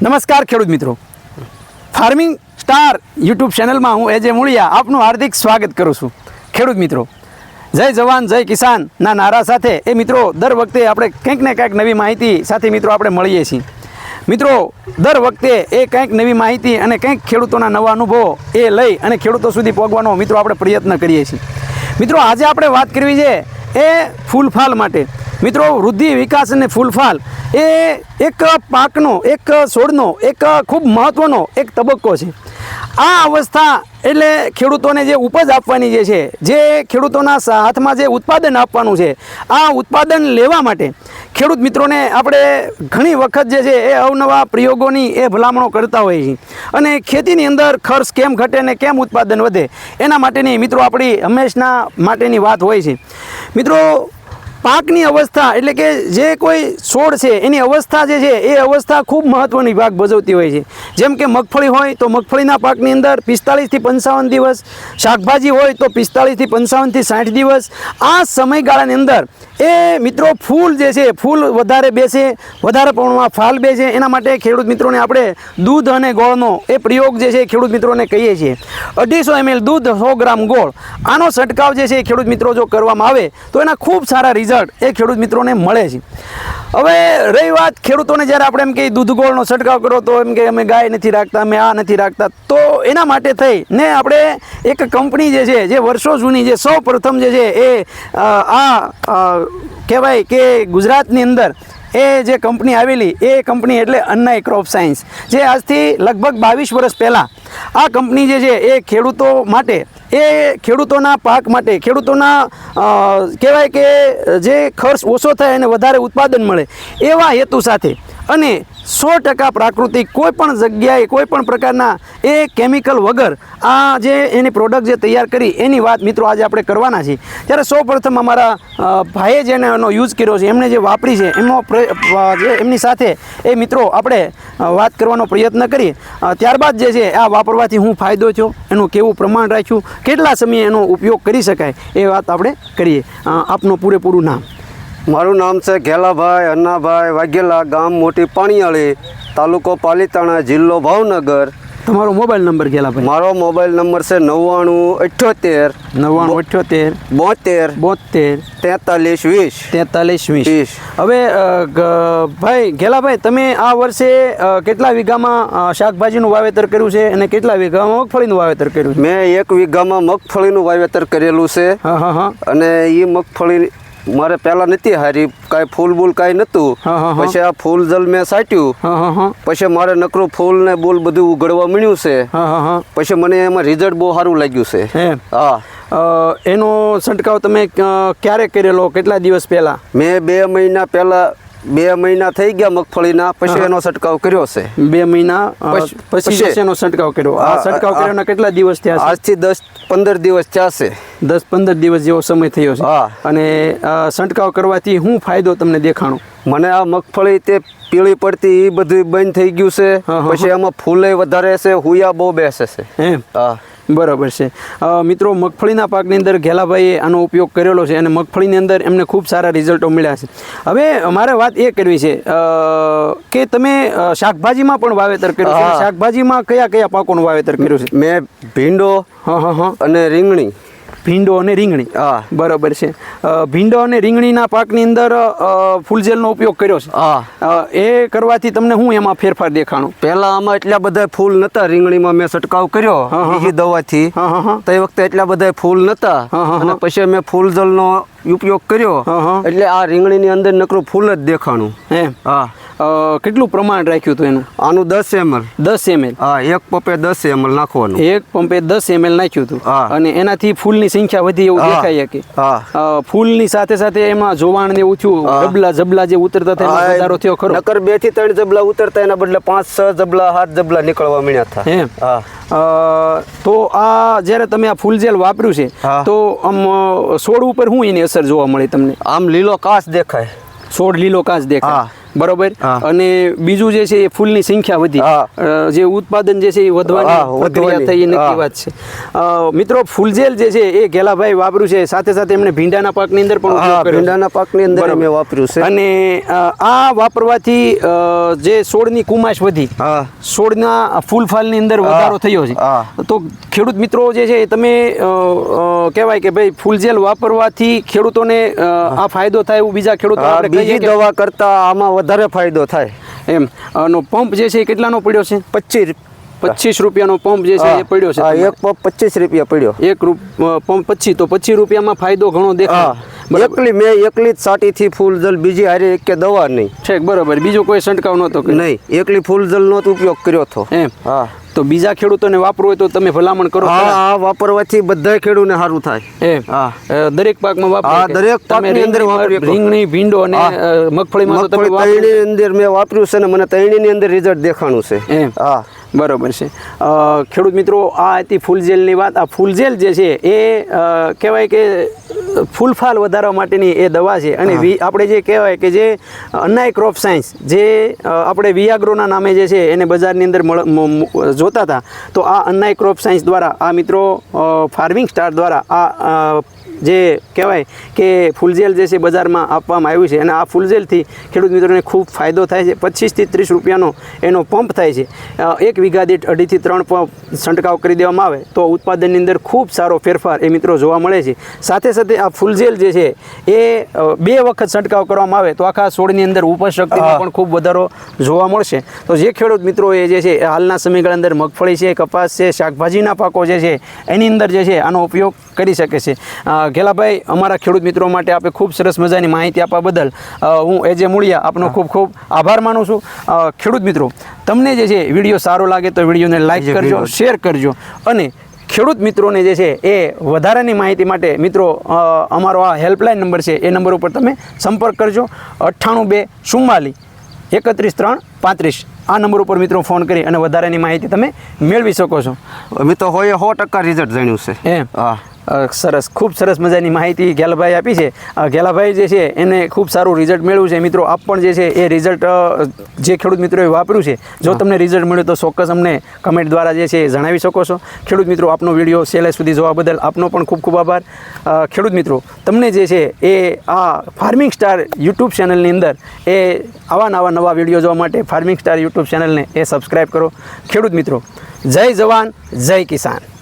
નમસ્કાર ખેડૂત મિત્રો. ફાર્મિંગ સ્ટાર યુટ્યુબ ચેનલમાં હું એજે મૂળિયા આપનું હાર્દિક સ્વાગત કરું છું. ખેડૂત મિત્રો, જય જવાન, જય કિસાનના નારા સાથે એ મિત્રો દર વખતે આપણે કંઈક ને કંઈક નવી માહિતી સાથે મિત્રો આપણે મળીએ છીએ. મિત્રો, દર વખતે એ કંઈક નવી માહિતી અને કંઈક ખેડૂતોના નવા અનુભવો એ લઈ અને ખેડૂતો સુધી પહોંચવાનો મિત્રો આપણે પ્રયત્ન કરીએ છીએ. મિત્રો, આજે આપણે વાત કરવી છે એ ફૂલફાલ માટે. મિત્રો, વૃદ્ધિ, વિકાસ અને ફૂલફાલ એ એક પાકનો, એક છોડનો, એક ખૂબ મહત્ત્વનો એક તબક્કો છે. આ અવસ્થા એટલે ખેડૂતોને જે ઉપજ આપવાની જે છે, જે ખેડૂતોના હાથમાં જે ઉત્પાદન આપવાનું છે, આ ઉત્પાદન લેવા માટે ખેડૂત મિત્રોને આપણે ઘણી વખત જે છે, એ અવનવા પ્રયોગોની એ ભલામણો કરતા હોઈએ છીએ. અને ખેતીની અંદર ખર્ચ કેમ ઘટે ને કેમ ઉત્પાદન વધે, એના માટેની મિત્રો આપણી હંમેશના માટેની વાત હોય છે. મિત્રો પાકની અવસ્થા એટલે કે જે કોઈ છોડ છે, એની અવસ્થા જે છે, એ અવસ્થા ખૂબ મહત્ત્વની ભાગ ભજવતી હોય છે. જેમ કે મગફળી હોય તો મગફળીના પાકની અંદર પિસ્તાળીસથી પંચાવન દિવસ, શાકભાજી હોય તો પિસ્તાળીસથી પંચાવનથી સાઠ દિવસ. આ સમયગાળાની અંદર એ મિત્રો ફૂલ જે છે, ફૂલ વધારે બેસે, વધારે પ્રમાણમાં ફાલ બેસે. એના માટે ખેડૂત મિત્રોને આપણે દૂધ અને ગોળનો એ પ્રયોગ જે છે, ખેડૂત મિત્રોને કહીએ છીએ. અઢીસો એમએલ દૂધ સો ગ્રામ ગોળ. આનો છંટકાવ જે છે, ખેડૂત મિત્રો જો કરવામાં આવે તો એના ખૂબ સારા રિઝલ્ટ એ ખેડૂત મિત્રોને મળે છે. હવે રહી વાત ખેડૂતોને, જ્યારે આપણે એમ કે દૂધગોળનો છંટકાવ કરો તો એમ કે અમે ગાય નથી રાખતા, અમે આ નથી રાખતા, તો એના માટે થઈ ને આપણે એક કંપની જે છે, જે વર્ષો જૂની જે સૌ પ્રથમ જે છે એ આ કહેવાય કે ગુજરાતની અંદર એ જે કંપની આવેલી, એ કંપની એટલે અન્નાઈ ક્રોપ સાયન્સ જે આજથી લગભગ બાવીસ વર્ષ પહેલાં આ કંપની જે છે, એ ખેડૂતો માટે, એ ખેડૂતોના પાક માટે, ખેડૂતોના કહેવાય કે જે ખર્ચ ઓછો થાય અને વધારે ઉત્પાદન મળે, એવા હેતુ સાથે અને સો ટકા પ્રાકૃતિક કોઈ પણ જગ્યાએ, કોઈ પણ પ્રકારના એ કેમિકલ વગર આ જે એની પ્રોડક્ટ જે તૈયાર કરી, એની વાત મિત્રો આજે આપણે કરવાના છીએ. ત્યારે સૌ પ્રથમ અમારા ભાઈએ જેને એનો યુઝ કર્યો છે. એમણે જે વાપરી છે, એમનો જે એમની સાથે એ મિત્રો આપણે વાત કરવાનો પ્રયત્ન કરીએ. ત્યારબાદ જે છે, આ વાપરવાથી હું ફાયદો થયો, એનું કેવું પ્રમાણ રાખ્યું, કેટલા સમયે એનો ઉપયોગ કરી શકાય, એ વાત આપણે કરીએ. આપનું પૂરેપૂરું નામ. મારું નામ છે ઘેલાભાઈ અન્નાભાઈ વાઘેલા ગામ મોટી પાણીયાળી તાલુકો પાલીતાણા જિલ્લો ભાવનગર. તમારો મોબાઈલ નંબર ઘેલાભાઈ. ભાઈ મારો મોબાઈલ નંબર છે નવ્વાણું અઠ્યોતેર નવ્વાણું અઠ્યોતેર બોતેર બોતેર તેતાલીસ વીસ. તેતાલીસ વીસ. વીસ. હવે ભાઈ ઘેલાભાઈ તમે આ વર્ષે કેટલા વીઘામાં શાકભાજીનું વાવેતર કર્યું છે અને કેટલા વીઘામાં મગફળીનું વાવેતર કર્યું મેં એક વીઘામાં મગફળીનું વાવેતર કરેલું છે. હા હા હા. અને એ મગફળી મારે પેલા નથી હારી કાંઈ ફૂલ બૂલ કાંઈ હા. પછી આ ફૂલ જલ મેં સાટ્યું. પછી મારે નકરું ફૂલ ને બૂલ બધું ઉગડવા મળ્યું છે. પછી મને એમાં રિઝલ્ટ બહુ સારું લાગ્યું છે. હા. એનો છંટકાવ તમે ક્યારે કરેલો? કેટલા દિવસ પહેલા? મેં બે મહિના પહેલા બે મહિના થઈ ગયા મગફળીના પછી એનો છંટકાવ કર્યો છે. બે મહિના પછી- એનો છંટકાવ કર્યો. આ છંટકાવ હા. કર્યાના કેટલા દિવસ થયા આજથી દસ પંદર દિવસ ચાલશે દસ પંદર દિવસ જેવો સમય થયો છે. હા. અને છંટકાવ કરવાથી શું ફાયદો તમને દેખાણો? મને આ મગફળી તે પીળી પડતી એ બધું બંધ થઈ ગયું છે. પછી એમાં ફૂલે વધારે છે હુયા બહુ બેસે છે. એમ? હા. બરાબર છે. મિત્રો મગફળીના પાકની અંદર ઘેલાભાઈએ આનો ઉપયોગ કરેલો છે અને મગફળીની અંદર એમને ખૂબ સારા રિઝલ્ટો મળ્યા છે. હવે મારે વાત એ કરવી છે કે તમે શાકભાજીમાં પણ વાવેતર કર્યું છે? શાકભાજીમાં કયા કયા પાકોનું વાવેતર કર્યું છે? મેં ભીંડો હા હા હા. અને રીંગણી. ભીંડો અને રીંગણી. હા. બરાબર છે. ભીંડો અને રીંગણીના પાકની અંદર ફૂલજેલનો ઉપયોગ કર્યો છે. હા. એ કરવાથી તમને હું એમાં ફેરફાર દેખાણો? પહેલા આમાં એટલા બધા ફૂલ નતા રીંગણીમાં મેં છંટકાવ કર્યો બીજી દવાથી. હા હા હા. તો એ વખતે એટલા બધા ફૂલ નતા. અને પછી મેં ફૂલજલનો ઉપયોગ કર્યો. એટલે આ રીંગણીની અંદર નકરું ફૂલ જ દેખાણું. એમ. હા. કેટલું પ્રમાણ રાખ્યું હતું એનું? આનું દસ એમએલ. દસ એમએલ. હા એક પંપે દસ એમએલ નાખવાનું. એક પંપે દસ એમએલ નાખ્યું હતું. અને એનાથી ફૂલની સંખ્યા વધી એવું દેખાય કે. ફૂલની સાથે સાથે એમાં જોવાણ ને એવું થયું. જબલા જબલા જે ઉતરતા હતા વધારો થયો ખરો. નકર બેથી ત્રણ જબલા ઉતરતા એના બદલે પાંચ છ જબલા સાત જબલા નીકળવા મળ્યા હતા. એમ? તો આ જ્યારે તમે આ ફૂલ જેલ વાપર્યું છે તો આમ છોડ ઉપર શું એની અસર જોવા મળી તમને? આમ લીલો કાચ દેખાય. છોડ લીલો કાચ દેખાય. બરોબર. અને બીજું જે છે એ ફૂલની સંખ્યા વધી. જે ઉત્પાદન જે છે એ વધવાની. પ્રક્રિયા થઈ એ નક્કી વાત છે. મિત્રો ફૂલજેલ જે છે એ ગેલાભાઈ વાપર્યું છે. સાથે સાથે એમણે ભીંડાના પાકની અંદર પણ. ભીંડાના પાકની અંદર અમે વાપર્યું છે. અને આ વાપરવાથી જે છોડની કુમાશ વધી. છોડના ફૂલ ફાલની અંદર વધારો થયો છે. તો ખેડૂત મિત્રો જે છે એ તમે કહેવાય કે ભાઈ ફૂલ જેલ વાપરવાથી ખેડૂતોને આ ફાયદો થાય એવું બીજા ખેડૂતો બીજી દવા કરતા આમાં વધારે ફાયદો થાય. એમ. આનો પંપ જે છે એ કેટલાનો પડ્યો છે? પચીસ. પચીસ રૂપિયાનો પંપ જે છે એ પડ્યો છે એક પંપ પચીસ રૂપિયા પડ્યો. એક પંપ પચીસ. તો પચીસ રૂપિયામાં ફાયદો ઘણો દેખાય. એકલી મેં એકલી જ સાટીથી ફૂલ જલ બીજી હારે એક કે દવા નહીં. ઠીક બરોબર. બીજો કોઈ છંટકાવ નહોતો. નહીં. એકલી ફૂલ જલનો ઉપયોગ કર્યો હતો. એમ. હા. તો બીજા ખેડૂતોને વાપરવું હોય તો તમે ભલામણ કરો હા આ વાપરવાથી બધા ખેડૂને સારું થાય. એમ હા. દરેક પાકમાં વાપરો દરેક પાકની અંદર રીંગણી- ભીંડો અને મગફળીમાં તો તમે મગફળી વાપરો. અંદર મેં વાપર્યું છે ને મને તૈણીની અંદર રિઝલ્ટ દેખાણું છે. એમ. હા. બરોબર છે. ખેડૂત મિત્રો આ હતી ફૂલજેલની વાત. આ ફૂલજેલ જે છે એ કહેવાય કે ફૂલફાલ વધારવા માટેની એ દવા છે. અને વી આપણે જે કહેવાય કે જે અન્નાય ક્રોપ સાયન્સ જે આપણે વિયાગ્રોના નામે જે છે એને બજારની અંદર જોતા હતા તો આ અન્નાય ક્રોપ સાયન્સ દ્વારા આ મિત્રો ફાર્મિંગ સ્ટાર દ્વારા આ જે કહેવાય કે ફૂલજેલ જે છે બજારમાં આપવામાં આવ્યું છે અને આ ફૂલજેલથી ખેડૂત મિત્રોને ખૂબ ફાયદો થાય છે. પચીસથી ત્રીસ રૂપિયાનો એનો પંપ થાય છે. એક વીઘા દીઠ અઢીથી ત્રણ પંપ છંટકાવ કરી દેવામાં આવે તો ઉત્પાદનની અંદર ખૂબ સારો ફેરફાર એ મિત્રો જોવા મળે છે. સાથે સાથે આ ફૂલજેલ જે છે એ બે વખત છંટકાવ કરવામાં આવે તો આખા છોડની અંદર ઉપશક્તિમાં પણ ખૂબ વધારો જોવા મળશે. તો જે ખેડૂત મિત્રો એ જે છે હાલના સમયગાળા અંદર મગફળી છે કપાસ છે શાકભાજીના પાકો જે છે એની અંદર જે છે આનો ઉપયોગ કરી શકે છે. ઘેલાભાઈ અમારા ખેડૂત મિત્રો માટે આપે ખૂબ સરસ મજાની માહિતી આપવા બદલ હું એજે મૂળિયા આપનો ખૂબ ખૂબ આભાર માનું છું. ખેડૂત મિત્રો તમને જે છે વીડિયો સારો લાગે તો વિડીયોને લાઈક કરજો શેર કરજો અને ખેડૂત મિત્રોને જે છે એ વધારાની માહિતી માટે મિત્રો અમારો આ હેલ્પલાઇન નંબર છે એ નંબર ઉપર તમે સંપર્ક કરજો. અઠ્ઠાણું બે ચુમ્માલી એકત્રીસ ત્રણ પાંત્રીસ. આ નંબર ઉપર મિત્રો ફોન કરી અને વધારાની માહિતી તમે મેળવી શકો છો. મિત્રો હોય સો ટકા રિઝલ્ટ જાણ્યું છે. એમ. હા. સરસ ખૂબ સરસ મજાની માહિતી ગેલાભાઈ આપી છે. ગેલાભાઈ જે છે એને ખૂબ સારું રિઝલ્ટ મેળવ્યું છે. મિત્રો આપ પણ જે છે એ રિઝલ્ટ જે ખેડૂત મિત્રોએ વાપર્યું છે જો તમને રિઝલ્ટ મળ્યું તો ચોક્કસ અમને કમેન્ટ દ્વારા જે છે એ જણાવી શકો છો. ખેડૂત મિત્રો આપનો વીડિયો છેલ્લે સુધી જોવા બદલ આપનો પણ ખૂબ ખૂબ આભાર. ખેડૂત મિત્રો તમને જે છે એ આ ફાર્મિંગ સ્ટાર યુટ્યુબ ચેનલની અંદર એ આવા નવા નવા વીડિયો જોવા માટે ફાર્મિંગ સ્ટાર યુટ્યુબ ચેનલને એ સબસ્ક્રાઈબ કરો. ખેડૂત મિત્રો જય જવાન જય કિસાન.